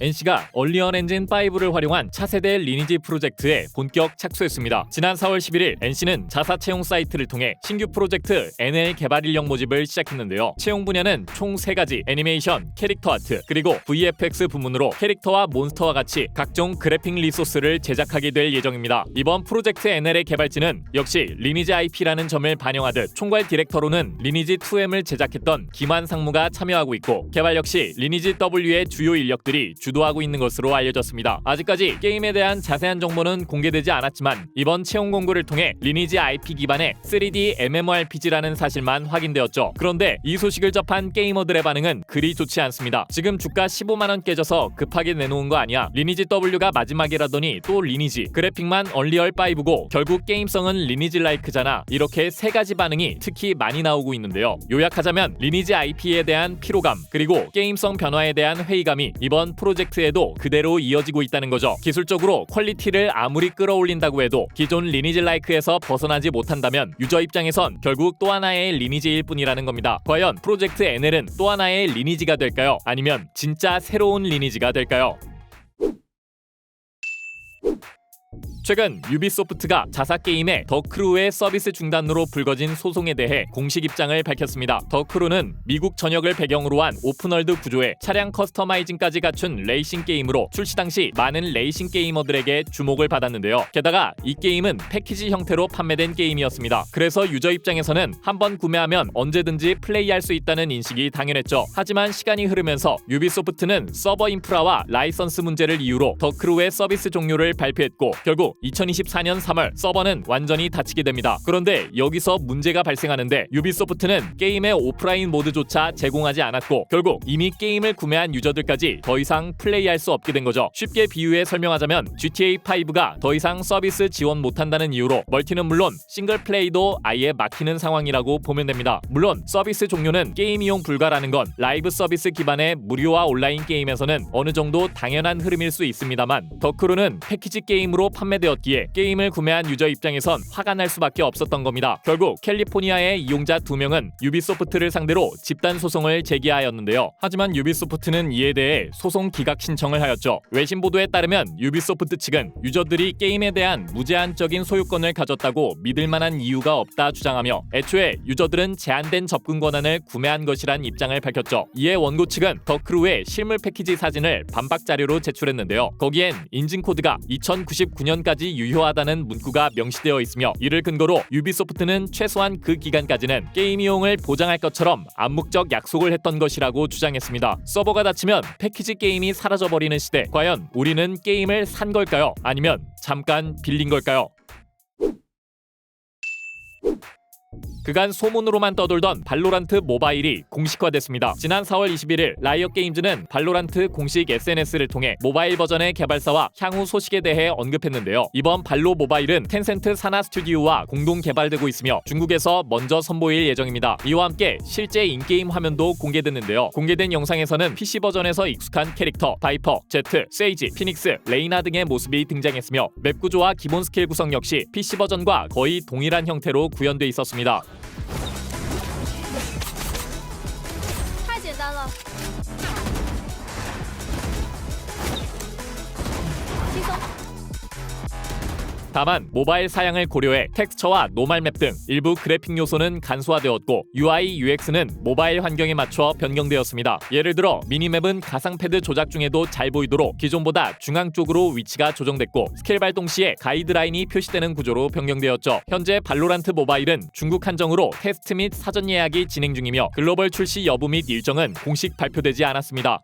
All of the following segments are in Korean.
NC가 얼리언 엔진 5를 활용한 차세대 리니지 프로젝트에 본격 착수했습니다. 지난 4월 11일 NC는 자사 채용 사이트를 통해 신규 프로젝트 NL 개발 인력 모집을 시작했는데요. 채용 분야는 총 3가지 애니메이션, 캐릭터 아트, 그리고 VFX 부문으로 캐릭터와 몬스터와 같이 각종 그래픽 리소스를 제작하게 될 예정입니다. 이번 프로젝트 NL의 개발진은 역시 리니지 IP라는 점을 반영하듯 총괄 디렉터로는 리니지 2M을 제작했던 김한 상무가 참여하고 있고 개발 역시 리니지 W의 주요 인력들이 주 도하고 있는 것으로 알려졌습니다. 아직까지 게임에 대한 자세한 정보는 공개되지 않았지만 이번 채용 공고를 통해 리니지 IP 기반의 3D MMORPG라는 사실만 확인되었죠. 그런데 이 소식을 접한 게이머들의 반응은 그리 좋지 않습니다. 지금 주가 15만 원 깨져서 급하게 내놓은 거 아니야? 리니지 W가 마지막이라더니 또 리니지 그래픽만 얼리얼 5고 결국 게임성은 리니지 라이크잖아. 이렇게 세 가지 반응이 특히 많이 나오고 있는데요. 요약하자면 리니지 IP에 대한 피로감 그리고 게임성 변화에 대한 회의감이 이번 프로젝트 에도 그대로 이어지고 있다는 거죠. 기술적으로 퀄리티를 아무리 끌어올린다고 해도 기존 리니지 라이크에서 벗어나지 못한다면 유저 입장에선 결국 또 하나의 리니지일 뿐이라는 겁니다. 과연 프로젝트 NL은 또 하나의 리니지가 될까요? 아니면 진짜 새로운 리니지가 될까요? 최근 유비소프트가 자사 게임의 더 크루의 서비스 중단으로 불거진 소송에 대해 공식 입장을 밝혔습니다. 더 크루는 미국 전역을 배경으로 한 오픈월드 구조에 차량 커스터마이징까지 갖춘 레이싱 게임으로 출시 당시 많은 레이싱 게이머들에게 주목을 받았는데요. 게다가 이 게임은 패키지 형태로 판매된 게임이었습니다. 그래서 유저 입장에서는 한번 구매하면 언제든지 플레이할 수 있다는 인식이 당연했죠. 하지만 시간이 흐르면서 유비소프트는 서버 인프라와 라이선스 문제를 이유로 더 크루의 서비스 종료를 발표했고 결국 2024년 3월 서버는 완전히 닫히게 됩니다. 그런데 여기서 문제가 발생하는데 유비소프트는 게임의 오프라인 모드조차 제공하지 않았고 결국 이미 게임을 구매한 유저들까지 더 이상 플레이할 수 없게 된 거죠. 쉽게 비유해 설명하자면 GTA 5가 더 이상 서비스 지원 못한다는 이유로 멀티는 물론 싱글 플레이도 아예 막히는 상황이라고 보면 됩니다. 물론 서비스 종료는 게임 이용 불가라는 건 라이브 서비스 기반의 무료와 온라인 게임에서는 어느 정도 당연한 흐름일 수 있습니다만 더크루는 패키지 게임으로 판매되 었기에 게임을 구매한 유저 입장에선 화가 날 수밖에 없었던 겁니다. 결국 캘리포니아의 이용자 두 명은 유비소프트를 상대로 집단 소송을 제기하였는데요. 하지만 유비소프트는 이에 대해 소송 기각 신청을 하였죠. 외신 보도에 따르면 유비소프트 측은 유저들이 게임에 대한 무제한적인 소유권을 가졌다고 믿을 만한 이유가 없다 주장하며 애초에 유저들은 제한된 접근 권한을 구매한 것이란 입장을 밝혔죠. 이에 원고 측은 더 크루의 실물 패키지 사진을 반박 자료로 제출했는데요. 거기엔 인증 코드가 2099년까지 유효하다는 문구가 명시되어 있으며 이를 근거로 유비소프트는 최소한 그 기간까지는 게임 이용을 보장할 것처럼 암묵적 약속을 했던 것이라고 주장했습니다. 서버가 닫히면 패키지 게임이 사라져버리는 시대. 과연 우리는 게임을 산 걸까요? 아니면 잠깐 빌린 걸까요? 그간 소문으로만 떠돌던 발로란트 모바일이 공식화됐습니다. 지난 4월 21일 라이엇 게임즈는 발로란트 공식 SNS를 통해 모바일 버전의 개발사와 향후 소식에 대해 언급했는데요. 이번 발로 모바일은 텐센트 사나 스튜디오와 공동 개발되고 있으며 중국에서 먼저 선보일 예정입니다. 이와 함께 실제 인게임 화면도 공개됐는데요. 공개된 영상에서는 PC 버전에서 익숙한 캐릭터 바이퍼, 제트, 세이지, 피닉스, 레이나 등의 모습이 등장했으며 맵 구조와 기본 스킬 구성 역시 PC 버전과 거의 동일한 형태로 구현돼 있었습니다. 다만 모바일 사양을 고려해 텍스처와 노말 맵 등 일부 그래픽 요소는 간소화되었고 UI, UX는 모바일 환경에 맞춰 변경되었습니다. 예를 들어 미니맵은 가상 패드 조작 중에도 잘 보이도록 기존보다 중앙 쪽으로 위치가 조정됐고 스킬 발동 시에 가이드라인이 표시되는 구조로 변경되었죠. 현재 발로란트 모바일은 중국 한정으로 테스트 및 사전 예약이 진행 중이며 글로벌 출시 여부 및 일정은 공식 발표되지 않았습니다.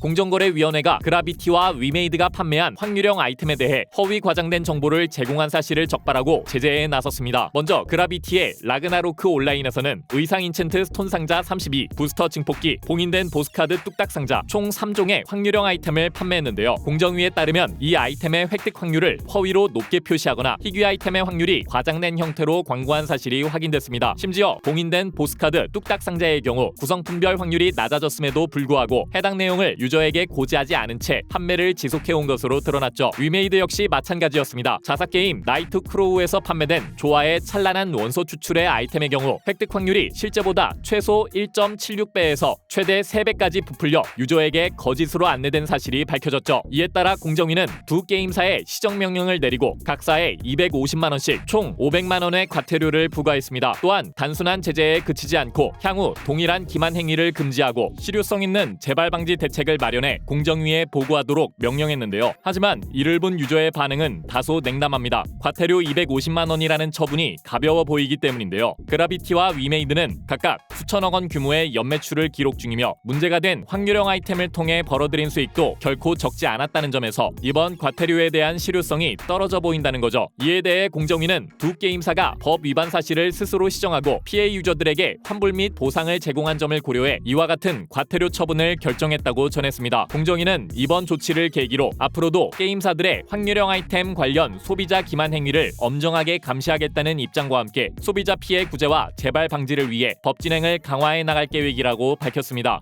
공정거래위원회가 그라비티와 위메이드가 판매한 확률형 아이템에 대해 허위 과장된 정보를 제공한 사실을 적발하고 제재에 나섰습니다. 먼저 그라비티의 라그나로크 온라인에서는 의상 인챈트 스톤 상자 32, 부스터 증폭기, 봉인된 보스카드 뚝딱 상자 총 3종의 확률형 아이템을 판매했는데요. 공정위에 따르면 이 아이템의 획득 확률을 허위로 높게 표시하거나 희귀 아이템의 확률이 과장된 형태로 광고한 사실이 확인됐습니다. 심지어 봉인된 보스카드 뚝딱 상자의 경우 구성품별 확률이 낮아졌음에도 불구하고 해당 내용을 유 저에게 고지하지 않은 채 판매를 지속해온 것으로 드러났죠. 위메이드 역시 마찬가지였습니다. 자사 게임 나이트 크로우에서 판매된 조화의 찬란한 원소 추출의 아이템의 경우 획득 확률이 실제보다 최소 1.76배에서 최대 3배까지 부풀려 유저에게 거짓으로 안내된 사실이 밝혀졌죠. 이에 따라 공정위는 두 게임사에 시정 명령을 내리고 각사에 250만 원씩 총 500만 원의 과태료를 부과했습니다. 또한 단순한 제재에 그치지 않고 향후 동일한 기만 행위를 금지하고 실효성 있는 재발 방지 대책을 마련해 공정위에 보고하도록 명령했는데요. 하지만 이를 본 유저의 반응은 다소 냉담합니다. 과태료 250만 원이라는 처분이 가벼워 보이기 때문인데요. 그라비티와 위메이드는 각각 수천억 원 규모의 연매출을 기록 중이며 문제가 된 확률형 아이템을 통해 벌어들인 수익도 결코 적지 않았다는 점에서 이번 과태료에 대한 실효성이 떨어져 보인다는 거죠. 이에 대해 공정위는 두 게임사가 법 위반 사실을 스스로 시정하고 피해 유저들에게 환불 및 보상을 제공한 점을 고려해 이와 같은 과태료 처분을 결정했다고 전했습니다. 공정위는 이번 조치를 계기로 앞으로도 게임사들의 확률형 아이템 관련 소비자 기만 행위를 엄정하게 감시하겠다는 입장과 함께 소비자 피해 구제와 재발 방지를 위해 법 진행을 강화해 나갈 계획이라고 밝혔습니다.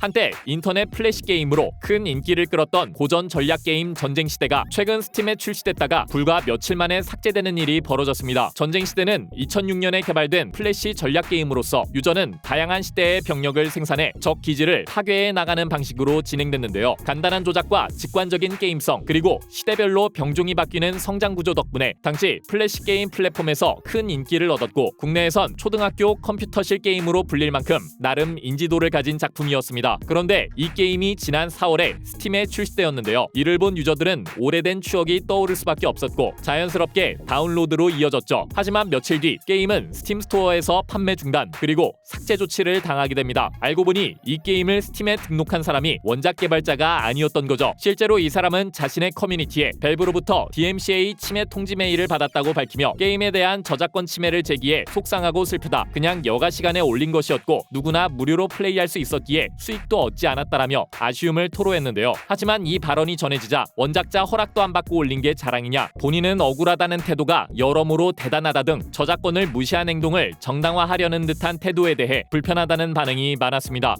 한때 인터넷 플래시 게임으로 큰 인기를 끌었던 고전 전략 게임 전쟁 시대가 최근 스팀에 출시됐다가 불과 며칠 만에 삭제되는 일이 벌어졌습니다. 전쟁 시대는 2006년에 개발된 플래시 전략 게임으로서 유저는 다양한 시대의 병력을 생산해 적 기지를 파괴해 나가는 방식으로 진행됐는데요. 간단한 조작과 직관적인 게임성 그리고 시대별로 병종이 바뀌는 성장 구조 덕분에 당시 플래시 게임 플랫폼에서 큰 인기를 얻었고 국내에선 초등학교 컴퓨터실 게임으로 불릴 만큼 나름 인지도를 가진 작품이었습니다. 그런데 이 게임이 지난 4월에 스팀에 출시되었는데요. 이를 본 유저들은 오래된 추억이 떠오를 수밖에 없었고 자연스럽게 다운로드로 이어졌죠. 하지만 며칠 뒤 게임은 스팀 스토어에서 판매 중단 그리고 삭제 조치를 당하게 됩니다. 알고 보니 이 게임을 스팀에 등록한 사람이 원작 개발자가 아니었던 거죠. 실제로 이 사람은 자신의 커뮤니티에 밸브로부터 DMCA 침해 통지 메일을 받았다고 밝히며 게임에 대한 저작권 침해를 제기해 속상하고 슬프다. 그냥 여가 시간에 올린 것이었고 누구나 무료로 플레이할 수 있었기에 수익 도 얻지 않았다라며 아쉬움을 토로했는데요. 하지만 이 발언이 전해지자 원작자 허락도 안 받고 올린 게 자랑이냐 본인은 억울하다는 태도가 여러모로 대단하다 등 저작권을 무시한 행동을 정당화하려는 듯한 태도에 대해 불편하다는 반응이 많았습니다.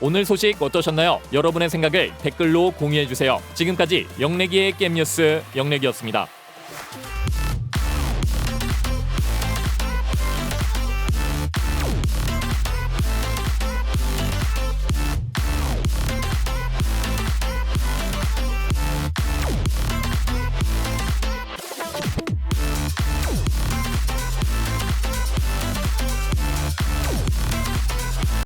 오늘 소식 어떠셨나요? 여러분의 생각을 댓글로 공유해 주세요. 지금까지 영래기의 게임 뉴스 영래기였습니다.